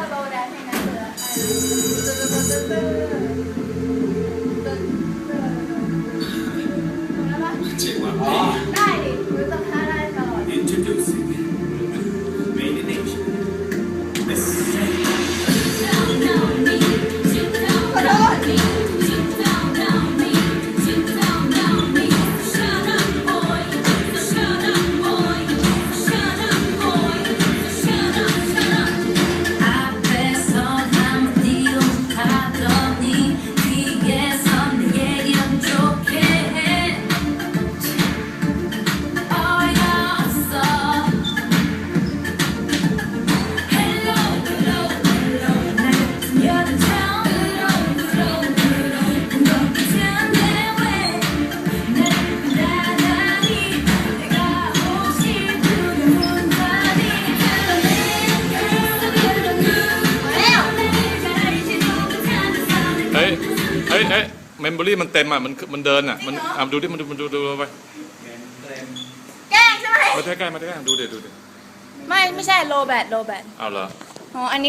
他把我聊天记录删了 ฮ้ยเฮ้ยเฮ้ยเมมโมรี่มันเต็มอะมันมันเดินอะมันอะดูดิมันดูมันดูดูไปแกล้งใช่ไหมมาใกล้ๆมาใกล้ๆดูเดี๋ยวดูเดี๋ยวไม่ไม่ใช่โลแบตโลแบตเอาเหรอ อ๋อ อันนี้